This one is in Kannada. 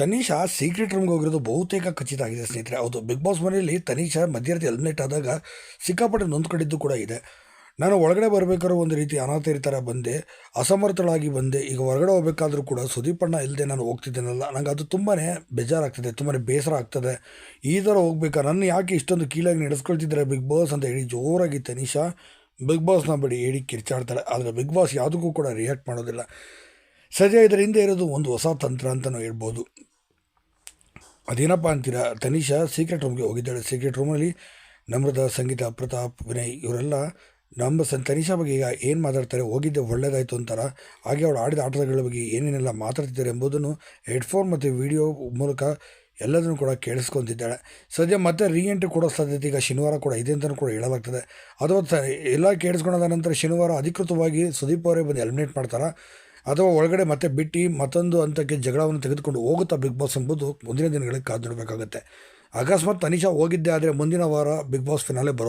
ತನೀಶಾ ಸೀಕ್ರೆಟ್ ರೂಮ್ಗೆ ಹೋಗಿರೋದು ಬಹುತೇಕ ಖಚಿತ ಆಗಿದೆ, ಸ್ನೇಹಿತರೆ. ಹೌದು ಬಿಗ್ ಬಾಸ್ ಮನೆಯಲ್ಲಿ ತನಿಷಾ ಮಧ್ಯರಾತ್ರಿ ಎಲಿಮಿನೇಟ್ ಆದಾಗ ಸಿಕ್ಕಾಪಟ್ಟೆ ನೊಂದ್ಕೊಂಡಿದ್ದು ಕೂಡ ಇದೆ. ನಾನು ಒಳಗಡೆ ಬರಬೇಕಾದ್ರೂ ಒಂದು ರೀತಿ ಅನಾಥರಿ ಥರ ಬಂದೆ. ಅಸಮರ್ಥಳಾಗಿ ಬಂದೆ. ಈಗ ಹೊರಗಡೆ ಹೋಗಬೇಕಾದ್ರೂ ಕೂಡ ಸುದೀಪಣ್ಣ ಇಲ್ಲದೆ ನಾನು ಹೋಗ್ತಿದ್ದೇನಲ್ಲ. ನನಗೆ ಅದು ತುಂಬಾ ಬೇಜಾರಾಗ್ತದೆ ತುಂಬಾ ಬೇಸರ ಆಗ್ತದೆ. ಈ ಥರ ಹೋಗ್ಬೇಕಾ? ನನ್ನ ಯಾಕೆ ಇಷ್ಟೊಂದು ಕೀಳಾಗಿ ನಡೆಸ್ಕೊಳ್ತಿದ್ದಾರೆ ಬಿಗ್ ಬಾಸ್ ಅಂತ ಹೇಳಿ ಜೋರಾಗಿ ತನಿಷಾ ಬಿಗ್ ಬಾಸ್ನ ಬಿಡಿ ಹೇಳಿ ಕಿರ್ಚಾಡ್ತಾಳೆ. ಆದರೆ ಬಿಗ್ ಬಾಸ್ ಯಾವುದಕ್ಕೂ ಕೂಡ ರಿಯಾಕ್ಟ್ ಮಾಡೋದಿಲ್ಲ. ಸದ್ಯ ಇದರ ಹಿಂದೆ ಇರೋದು ಒಂದು ಹೊಸ ತಂತ್ರ ಅಂತಲೂ ಹೇಳ್ಬೋದು. ಅದೇನಪ್ಪ ಅಂತೀರಾ? ತನಿಷಾ ಸೀಕ್ರೆಟ್ ರೂಮ್ಗೆ ಹೋಗಿದ್ದಾಳೆ. ಸೀಕ್ರೆಟ್ ರೂಮಲ್ಲಿ ನಮ್ರದ ಸಂಗೀತ, ಪ್ರತಾಪ್, ವಿನಯ್ ಇವರೆಲ್ಲ ನಮ್ಮ ಸನ್, ತನಿಷಾ ಬಗ್ಗೆ ಈಗ ಏನು ಮಾತಾಡ್ತಾರೆ? ಹೋಗಿದ್ದೆ, ಒಳ್ಳೇದಾಯಿತು ಅಂತಾರ? ಹಾಗೆ ಅವಳು ಆಡಿದ ಆಟಗಳ ಬಗ್ಗೆ ಏನೇನೆಲ್ಲ ಮಾತಾಡ್ತಿದ್ದಾರೆ ಎಂಬುದನ್ನು ಹೆಡ್ಫೋನ್ ಮತ್ತು ವಿಡಿಯೋ ಮೂಲಕ ಎಲ್ಲದನ್ನು ಕೂಡ ಕೇಳಿಸ್ಕೊತಿದ್ದಾಳೆ. ಸದ್ಯ ಮತ್ತೆ ರೀ ಎಂಟ್ರಿ ಕೊಡೋ ಸಾಧ್ಯತೆ ಈಗ ಶನಿವಾರ ಕೂಡ ಇದೆ ಅಂತಲೂ ಕೂಡ ಹೇಳಲಾಗ್ತದೆ. ಅಥವಾ ಎಲ್ಲ ಕೇಳಿಸ್ಕೊಂಡಾದ ನಂತರ ಶನಿವಾರ ಅಧಿಕೃತವಾಗಿ ಸುದೀಪ್ ಅವರೇ ಬಂದು ಎಲಿಮಿನೇಟ್ ಮಾಡ್ತಾರಾ? ಅಥವಾ ಒಳಗಡೆ ಮತ್ತೆ ಬಿಟ್ಟು ಮತ್ತೊಂದು ಹಂತಕ್ಕೆ ಜಗಳವನ್ನು ತೆಗೆದುಕೊಂಡು ಹೋಗುತ್ತಾ ಬಿಗ್ ಬಾಸ್ ಎಂಬುದು ಮುಂದಿನ ದಿನಗಳಿಗೆ ಕಾದು ನೋಡಬೇಕಾಗುತ್ತೆ. ಅಕಸ್ಮಾತ್ ತನಿಷಾ ಹೋಗಿದ್ದೆ ಆದರೆ ಮುಂದಿನ ವಾರ ಬಿಗ್ ಬಾಸ್ ಫಿನಾಲೆ ಬರೋ